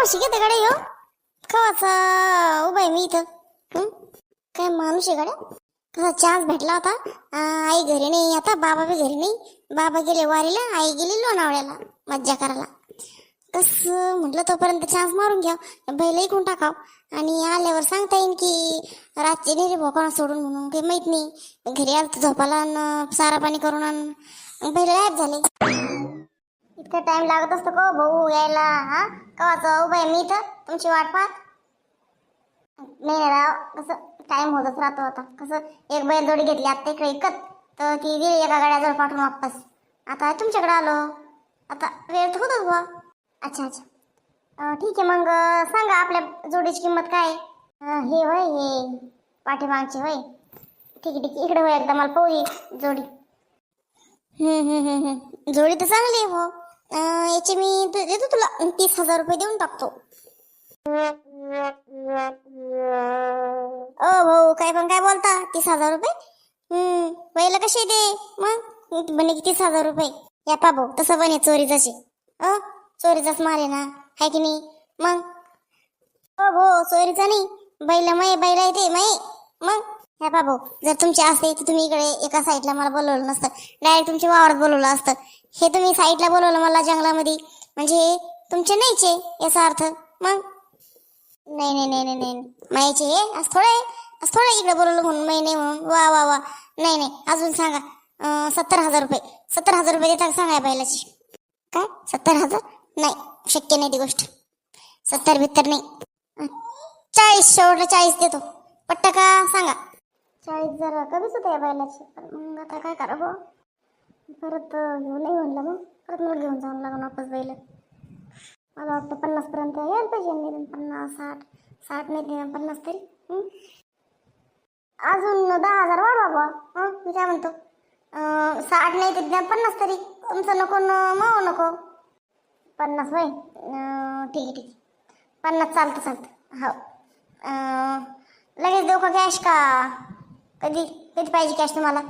कवाशी घेते गाड्या यो कवाचा? उभा आहे मी इथं. काय माणूस आहे गाड्या कसा चान्स भेटला होता? आई घरी नाही आता बाबा बी घरी नाही. बाबा गेले वारीला आई गेली लोणावळ्याला मज्जा करायला. कसं म्हटलं तोपर्यंत चान्स मारून घ्या बैलही कोण टाकाव? आणि आल्यावर सांगता येईन की रातची नेरे भोकाणा सोडून म्हणून काही माहीत नाही. घरी आलं तर झोपाला सारा पाणी करून आण बैल गायब झाले. इतका टाइम लागत असतो का हो भाऊ यायला हा? कवाच जाऊ आहे मी तर तुमची वाट पाहत? नाही राव कसं टाइम होतच राहतो आता. कसं एक बैल जोडी घेतली आता इकडे इकत तर ती दिली एका गाड्याजवळ पाठवून वापस. आता तुमच्याकडे आलो. आता वेळ तर होतच बा अच्छा अच्छा. ठीक आहे मग सांगा आपल्या जोडीची किंमत काय हे होय हे पाठीमागचे होय. ठीक आहे ठीक आहे. इकडे होय एकदा मला पाहू जोडी. जोडी तर चांगली आहे हो. याचे मी देतो तुला. तीस हजार रुपये देऊन टाकतो. ओ भाऊ काय पण काय बोलता? तीस हजार रुपये? हम्म पहिलं कसे दे मग? म्हणे की तीस हजार रुपये. या पा भाऊ तसं पण आहे चोरीचाच आहे. अ चोरीचाच माल आहे ना? हाय की नाही? मग? हो भाऊ चोरीचा नाही. बैल मै बैल येते मै मग? ह्या पा भाऊ जर तुमचे असते तर तुम्ही इकडे एका साईडला मला बोलवलं नसतं डायरेक्ट तुमच्या वावरात बोलवलं असतं हे तुम्ही साईडला बोलवलं मला जंगलामध्ये. म्हणजे तुमचे नाहीचे याचा अर्थ. मग? नाही नाही नाही नाही नाही. मायाचे हे असं थोडं आहे असं थोडं इकडे बोलवलं म्हणून मै नाही म्हणून. वा वा वा. नाही नाही. अजून सांगा. अं, सत्तर हजार रुपये. सत्तर हजार रुपये देता का सांगा या बैलाची काय? सत्तर हजार? नाही. शक्य नाही ती गोष्ट. सत्तर बित्तर नाही. अं, चाळीस शेवटला चाळीस देतो. पट्टा का सांगा. चाळीस जरा कमीच होतं या बैलाची पण मग आता काय करावं? परत घेऊन नाही म्हणलं मग परत मला घेऊन जाऊन लागून वापस जाईल मला वाटतं पन्नासपर्यंत यायला पाहिजे निदान पन्नास साठ साठ नाही निदान पन्नास तरी. अजून दहा हजार वाढवा बुवा. हं? मी काय म्हणतो? साठ नाही तर निदान पन्नास तरी. तुमचं नको न माव नको. पन्नास वय? ठीक आहे ठीक आहे. पन्नास चालतं चालतं. हो. लगेच देऊ का कॅश का? कधी? कधी पाहिजे कॅश तुम्हाला?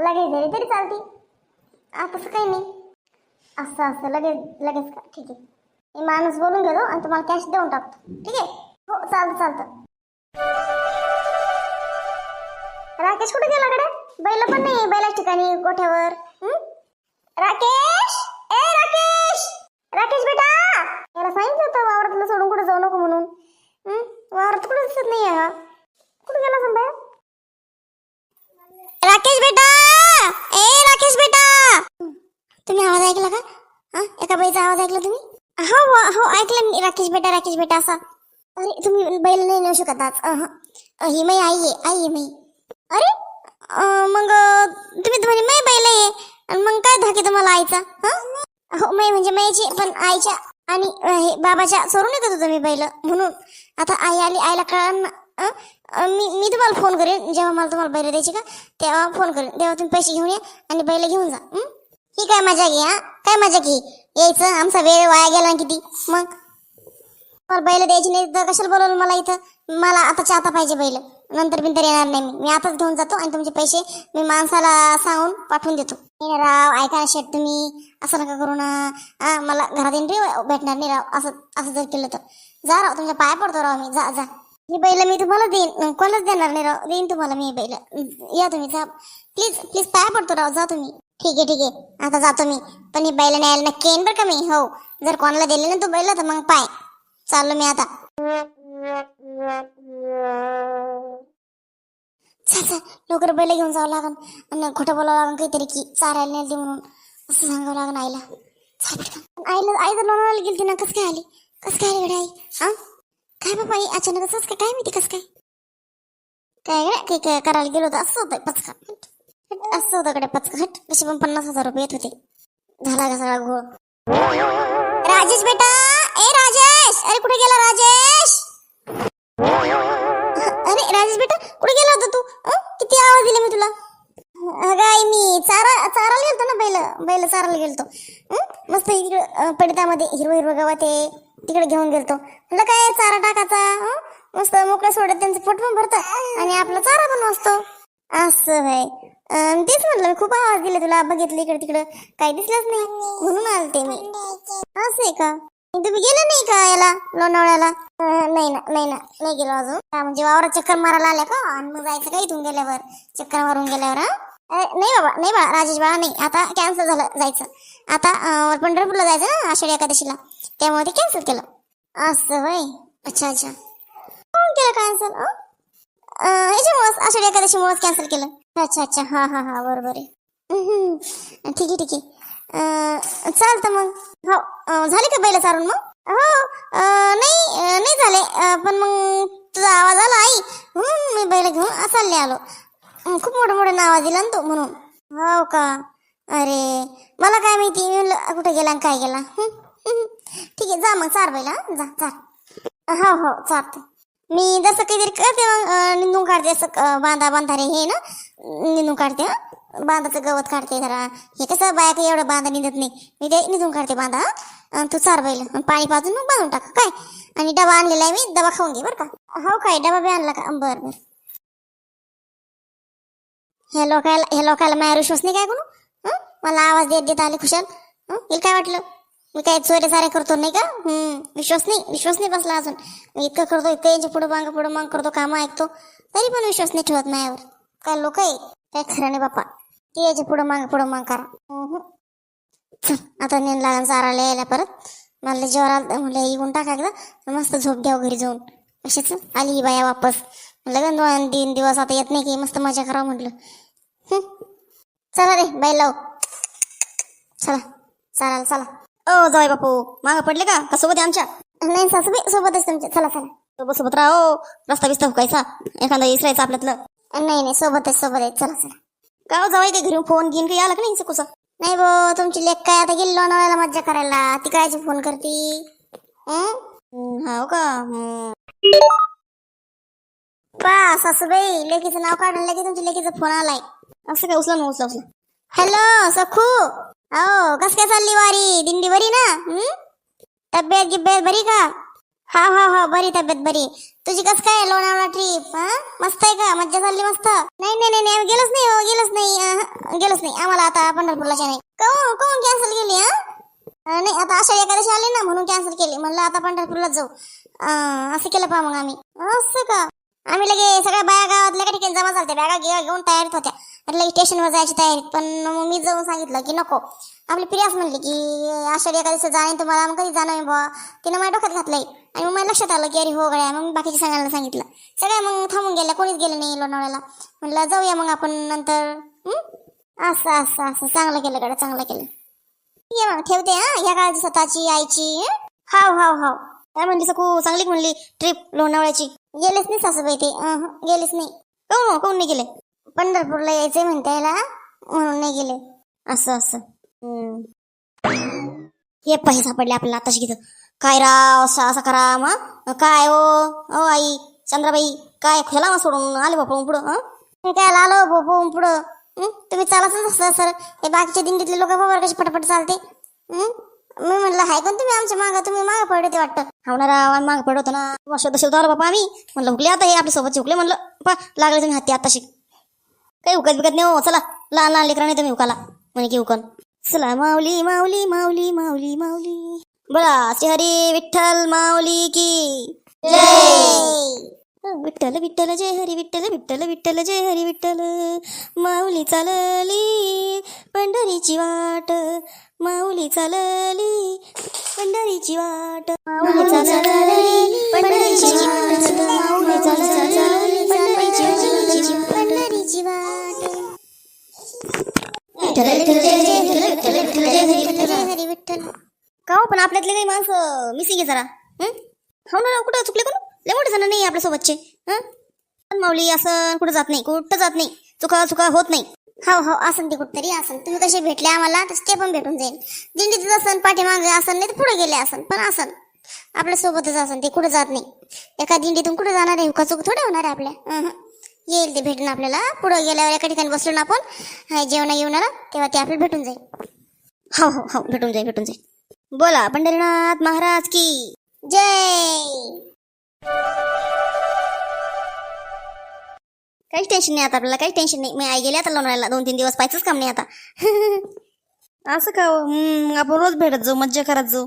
लगेच झाली तरी चालते. आता तसं काही नाही असं असं लगेच लगेच का ठीक आहे मी माणूस बोलून घेतो आणि तुम्हाला कॅश देऊन टाकतो ठीक आहे हो चालतं चालतं राकेश कुठे गेला कडे बैल पण नाही बैला ठिकाणी गोठ्यावर हं? राकेश ए राकेश राकेश बेटा याला सांगितलं होतं वावरातलं सोडून कुठे जाऊ नको म्हणून हं? वावरात कुठे दिसत नाही हा कुठे गेला संभय राकेश बेटा ए राकेश बेटा तुम्ही आवाज ऐकला का हा एका बाईचा आवाज ऐकला तुम्ही? हो हो ऐकलं मी. राकेश बेटा राकेश बेटा असा. अरे तुम्ही बैल नाही नेऊ शकत आज. ही मै आई आहे आई आहे मी अरे मग तुम्ही तुम्हाला मी बैल आहे. आणि मग काय धाके तुम्हाला आईचा? हो? मै म्हणजे मैची पण आईच्या आणि हे बाबाच्या सोडून येत होतो तुम्ही बैल. म्हणून आता आई आली आईला कळण मी मी तुम्हाला फोन करेन. जेव्हा मला तुम्हाला बैल द्यायची का तेव्हा फोन करेन. तेव्हा तुम्ही पैसे घेऊन या आणि बैल घेऊन जा. ही? काय मजा घे हा? काय मजा घे यायचं? आमचा वेळ वाया गेला किती? मग? पण बैल द्यायची नाही तर कशाला बोलवलं मला इथं? मला आताच्या आता पाहिजे बैल. नंतर बिंतर येणार नाही मी. मी आताच घेऊन जातो आणि तुमचे पैसे मी माणसाला सांगून पाठवून देतो. राव ऐका ना शेट तुम्ही. असं नका करू ना. मला घरात एंट्री भेटणार नाही राव. असं असं जर केलं तर. जा राव तुमच्या पाया पडतो राव मी. जा जा. ही बैल मी तुम्हाला देईन. कोणालाच देणार नाही राव. देईन तुम्हाला मी बैल. या तुम्ही जा. प्लीज प्लीज पाया पडतो राव. जा तुम्ही. ठीक आहे ठीक आहे. आता जातो मी. पण ही बैल न्यायला नक्की येईन बरं का मी? हो. जर कोणाला दिले ना तू बैल तर मग पाय. चाललो मी आता. चल चल. लवकर बैल घेऊन जावं लागन. आणि खोटं बोलावं लागन काहीतरी की चारायला नेली म्हणून. असं सांगावं लागन आईला. चल पटकन. आईला आई तर लोणावळ्याला गेली ना. कसं काय आली? कसं काय आली गड्या आई? हा काय बाबा आई? अचानक असंच काय? काय माहिती कसं काय? काय गड्या? काय काय करायला गेलो होतं? असं होतं पचका. असं होतं पचकट कसे पण पन्नास हजार रुपये येत होते. झाला का सगळा घोळ? राजेश बेटा! ए राजेश! अरे कुठे गेला राजेश? अरे राजेश बेटा कुठे गेला होता तू? किती आवाज दिले मी तुला? काय मी चारा चारायला गेलतो ना बैल बैल चारायला गेलतो. मस्त इकडे अं, पडितामध्ये हिरवं हिरवं गवत आहे. तिकडे घेऊन गेलतो. म्हटलं काय चारा टाकायचा? मस्त मोकळं सोडत त्यांचं पोट पण भरतं आणि आपला चारा पण वाचतो. असं भाई. तेच म्हटलं मी खूप आवाज दिले तुला बघितलं इकडे तिकडं. काही दिसलंच नाही. म्हणून आलते मी. असं आहे का? तुम्ही गेले नाही का याला लोणावळ्याला? अं, नाही ना नाही ना नाही गेलो अजून. हा, म्हणजे वावरात चक्कर मारायला आल्या का? आणि मग जायचं का इथून गेल्यावर? चक्कर मारून गेल्यावर हा? अं, नाही बाबा नाही बाबा राजेश बाबा नाही. आता कॅन्सल झालं जायचं. आता अं, पंढरपूरला जायचं ना आषाढी एकादशीला. त्यामुळे ते कॅन्सल केलं. असं वय? अच्छा अच्छा. कोण केलं कॅन्सल ह्याच्यामुळेच आषाढी एकादशीमुळेच कॅन्सल केलं. अच्छा अच्छा. हा हा हा. बरोबर आहे. ठीक आहे ठीक आहे. चालतं मग. हो झाले का बैल चारून मग? हो नाही नाही झाले. पण मग तुझा आवाज आला आई. म्हणून मी बैल घेऊन आ- चालले आलो. खूप मोठं मोठं आवाज दिला ना तो म्हणून. हो का? अरे मला काय माहिती? कुठे गेला आणि काय गेला? ठीक आहे जा मग. चार बैल जा चार हो हो. चालतं मी जसं काहीतरी करते मग निंदून काढते असं बांधा बांधा बांधारे हे ना निंदून काढते हा. बांधाचं गवत काढते जरा. हे कसं बाया काही एवढं बांधा निंदत नाही. मी ते निंदून काढते बांधा तू चार बैल पाणी पाजून मग बांधून टाक काय? आणि डबा आणलेला आहे मी डबा खाऊन घे बरं का. हो काय डबा बी आणला का? बरं बरं. ह्या लोकायला ह्या लोकायला माझ्या विश्वास नाही काय कोण? मला आवाज देत देत आले खुशाल. हिला काय वाटलं? मी काय चोरे सारे करतो नाही का? विश्वास नाही. विश्वास नाही बसला अजून. मी इतकं करतो इतकं यांच्या पुढं मागं पुढं मांग करतो कामं ऐकतो. तरी पण विश्वास नाही ठेवत माझ्यावर. काय लोक आहे? काय खरं नाही बाप्पा. ते याच्या पुढं मागं पुढं मांग करा. चल आता नेन लागन चारायला यायला परत. मला जेव्हा आलं म्हणलं येऊन टाका एकदा. मस्त झोप घ्यावं घरी जाऊन. अशीच आली ही बाया वापस. म्हणलं दोन तीन दिवस आता येत नाही की मस्त मजा करा म्हटलं चला रे बाई लाव. चला. चालाल चला. ओ जाय बापू. मागं पडले का? का सोबत आहे आमच्या? नाही सासूबाई सोबतच तुमच्या. चला चला. सोबत सोबत राहो रस्ता बिस्ता हुकायचा. एखादा इसरायचा आपल्यातलं. नाही नाही सोबतच सोबत आहे चला चला. का हो काही घरी. फोन घेऊन काही आला का नाही कुसा? नाही बो तुमची लेख काय? आता गेली लोणावळ्याला मज्जा करायला. ती कायची फोन करती? हं? हा हो का. पा सासूबाई लेकीचं नाव काढून लेकी तुमच्या लेकीचा फोन आलाय. असं काय उचला ना उचला उचला. हॅलो सखू. हो कस काय चालली वारी? दिंडी बरी ना? तब्येत गिब्येत बरी का? हा हा हा बरी तब्येत बरी. तुझी कस काय लोणावळा ट्रीप हा? मस्त आहे का? मज्जा चालली मस्त? नाही नाही नाही नाही आम्ही गेलोच नाही हो गेलोच नाही गेलोच नाही. आम्हाला आता पंढरपूरला नाही काऊन काऊन कॅन्सल केली हा? नाही आता आषाढी एकादशी आली ना म्हणून कॅन्सल केली. म्हणलं आता पंढरपूरला जाऊ. असं केलं पहा मग आम्ही. असं का? आम्ही लगे सगळ्या बाया गावातल्या का ठिकाणी जमा झालते बॅगा घेऊन घेऊन तयारीत होत्या. आणि स्टेशनवर जायची तयारी. पण मग मी जाऊन सांगितलं की नको. आपली प्रियास म्हणली की आषाढी एकादशी जाणे तुम्हाला मग कधी जाणं आहे बुवा. तिनं माझ्या डोक्यात घातलंय. आणि मग मला लक्षात आलं की अरे हो गड्या मग बाकीचे बाकीच्या सांगितलं. सगळ्या मग थांबून गेल्या. कोणीच गेलं नाही लोणावळ्याला. म्हटलं जाऊया मग आपण नंतर. असं असं असं. चांगलं केलं गड्या चांगलं केलं. ये मग ठेवते हा? या काळाची स्वतःची आईची हाव हाव हाव. काय म्हणली सकू? चांगली म्हणली? ट्रिप लोणावळ्याची? गेलेच नाही सासूबाई ते. गेलेच नाही. काऊन हो, काऊन नाही गेले? पंढरपूरला यायचंय म्हणता याला म्हणून नाही गेले. असं असं. हम्म. हे पैसे सापडले आपल्याला आताशी घेत काय राव असं असं करा मग. काय हो? ओ ओ आई चंद्राबाई काय? खोला मग सोडून आले बापा पुढं हं? मी काय आलो बापा पुढं. हं? तुम्ही चालाच सर. हे बाकीच्या दिंडीतले लोक बाबा कशी पटपट चालते. हं? मी म्हणलं हाय कोण तुम्ही आमच्या मागं तुम्ही मागं पडते वाटतं. हावणारा आम्ही माग पडतो ना मग शोध शोध बापा आम्ही. म्हणलं हुकले आता हे आपल्यासोबत हुकले म्हणलं पा लागले तुम्ही हाती आताशी काही उकत बिकत नाही हो चला लहान लहान लेकरा नाही तुम्ही उकाला. म्हणे की उकन. चला माऊली माऊली माऊली माऊली माऊली. बोला श्री हरी विठ्ठल माऊली की जय. विठ्ठल विठ्ठल जय हरी विठ्ठल विठ्ठल विठ्ठल जय हरी विठ्ठल. माऊली चालली पंढरीची वाट. माऊली चालली पंढरीची वाट. माऊली चालली पंढरीची वाट. माऊली चालली पंढरीची वाट. पंढरीची वाट. विठ्ठल विठ्ठल जय जय विठ्ठल विठ्ठल जय हरी विठ्ठल. हरी विठ्ठल. का पण आपल्यातले काही माणसं मिसिंग आहे जरा. हं? हो ना कुठं? चुकले कोण लय मोठे जण नाही आपल्या सोबतचे हं? पण माऊली असं कुठं जात नाही कुठं जात नाही चुका चुका होत नाही. हो हो असन ते कुठतरी असन. तुम्ही कसे भेटले आम्हाला तर ते पण भेटून जाईल. दिंडीतच असन पाठीमागे असन नाही तर पुढे गेले असन पण असन. आपल्या सोबतच असन ते कुठे जात नाही. एका दिंडीतून कुठे जाणार आहे? चूक थोडे होणार आहे आपल्या. येईल ते भेटून आपल्याला. पुढे गेल्यावर एका ठिकाणी बसलो ना आपण जेवणा येऊन तेव्हा ते आपल्याला भेटून जाईल. हो हो हो भेटून जाईल भेटून जाईल. बोला पंढरीनाथ महाराज की. जय! काहीच टेन्शन नाही आता आपल्याला काहीच टेन्शन नाही. मी आई गेले आता लोणावळ्याला दोन तीन दिवस पाहायचंच काम नाही आता. असं का हो? मग आपण रोज भेटत जाऊ मज्जा करत जाऊ?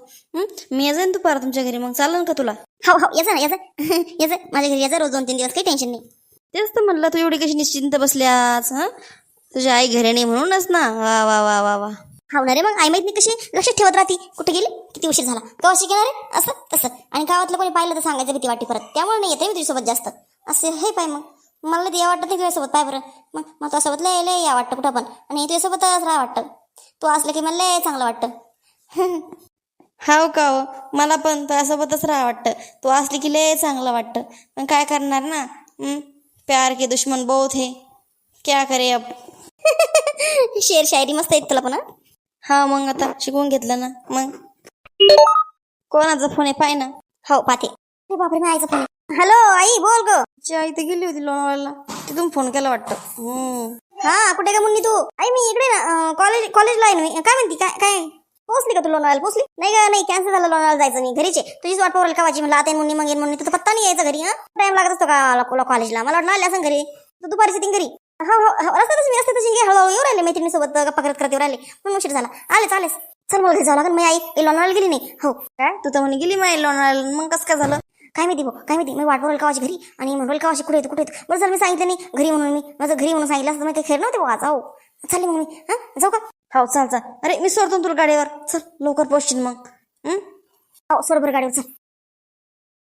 मी ये जाईन दुपार तुमच्या घरी मग चालेल का तुला? हो हो याचा ना याचा याचा माझ्या घरी याचा रोज दोन तीन दिवस काही टेन्शन नाही. तेच तर म्हणलं तू एवढी कशी निश्चिंत बसल्यास हा? तुझ्या आई घरी नाही म्हणूनच ना. वा वा वा वा वा. हाव ना रे मग आई माहीत नाही कशी लक्षात ठेवत राहती. कुठे गेली? किती उशीर झाला. कवा शिकणार रे? असं तसं. आणि गावातलं कोणी पाहिलं तर सांगायचं भीती वाटते परत. त्यामुळे नाही येते मी तुझ्यासोबत जास्त. असे हे पाय मग. मला ते या वाटत नाही तुझ्यासोबत पाय बरं. मग मग तुझ्यासोबत लय लय या वाटतं कुठं पण. आणि तुझ्यासोबतच राहा वाटतं. तू असलं की मला लय चांगलं वाटतं. हाव का हो? मला पण तुझ्यासोबतच राहा वाटतं. तू असली की लय चांगलं वाटतं. पण काय करणार ना? हं? प्यार के दुश्मन बहुत है. क्या करे अब? शेर शायरी मस्त येत तुला पण हं? हा मग आता शिकवून घेतलं ना मग. कोणाचा फोन आहे? पाय ना. हो पाहते. अरे बापरे मी आईचा फोन हॅलो आई बोल ग. तिची आई तर गेली होती लोणावळ्याला. तिथून फोन केला वाटतं. हम्म. हा कुठे का मुन्नी तू? आई मी इकडे ना कॉलेज कॉलेजला आहे ना मी. काय म्हणती काय काय? पोहोचली का तू लोणावळ्याला? पोहोचली? नाही का नाही कॅन्सल झालं लोणावळ्याला जायचं मी घरीचे तुझीच वाट पावलं का वाची म्हणलं आता येईन मुन्नी मग येईन मुन्नी. तुझा पत्ता नाही यायचा घरी हा? टाइम लागत असतो का कॉलेजला मला वाटलं आले असं घरी. तू दुपारी घरी. हो हो हो रस्त्यातच मी रस्त्यातच हे हळूहळू येऊ राहिले मैत्रिणीसोबत गप्पा करत करत येऊ राहिले. मग उशीर झाला. आलेच आलेच चल मला घरी जावं लागेल. मी आई काही लोणावळ्याला गेली नाही. हो. काय? तू तर म्हणे गेली माय लोणावळ्याला. मग कसं काय झालं? काय माहिती भाऊ काय माहिती? मी वाट पावलं कावाची घरी आणि म्हणून कावाची कुठे येतो कुठे येतो बरं झालं मी सांगितलं नाही. घरी म्हणून मी माझं घरी म्हणून सांगितलं असं तर मी काही खेळ नव्हते बघा जाऊ हो. चालले मग मी. हा? जाऊ का? हो चाल चाल. अरे मी सोडतो तुला गाडीवर. चल लवकर पोहोचशील मग. हो? सोड गाडीवर चल.